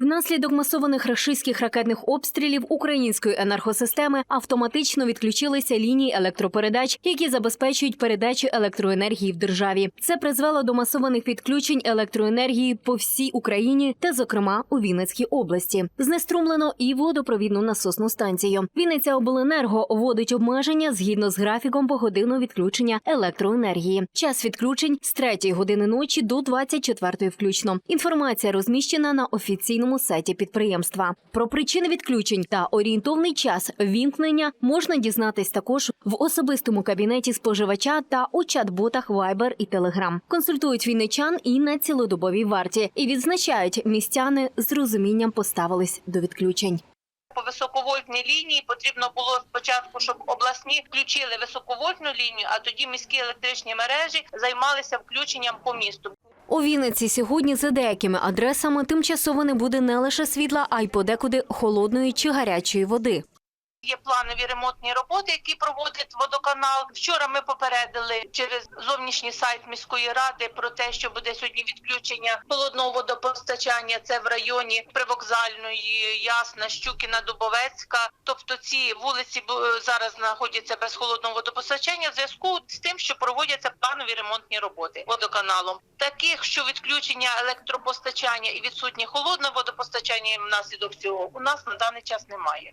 Внаслідок масованих рашистських ракетних обстрілів української енергосистеми автоматично відключилися лінії електропередач, які забезпечують передачу електроенергії в державі. Це призвело до масованих відключень електроенергії по всій Україні та, зокрема, у Вінницькій області. Знеструмлено і водопровідну насосну станцію. Вінниця обленерго вводить обмеження згідно з графіком погодинного відключення електроенергії. Час відключень з 3 години ночі до 24 включно. Інформація розміщена на офіційному сайті підприємства. Про причини відключень та орієнтовний час вімкнення можна дізнатись також в особистому кабінеті споживача та у чат-ботах Viber і Telegram. Консультують вінничан і на цілодобовій варті і відзначають, містяни з розумінням поставились до відключень. По високовольтній лінії потрібно було спочатку, щоб обласні включили високовольтну лінію, а тоді міські електричні мережі займалися включенням по місту. У Вінниці сьогодні за деякими адресами тимчасово не буде не лише світла, а й подекуди холодної чи гарячої води. Є планові ремонтні роботи, які проводить водоканал. Вчора ми попередили через зовнішній сайт міської ради про те, що буде сьогодні відключення холодного водопостачання. Це в районі привокзальної, Ясна, Щукіна, Дубовецька. Тобто ці вулиці зараз знаходяться без холодного водопостачання в зв'язку з тим, що проводяться планові ремонтні роботи водоканалом. Таких, що відключення електропостачання і відсутнє холодне водопостачання внаслідок цього, у нас на даний час немає.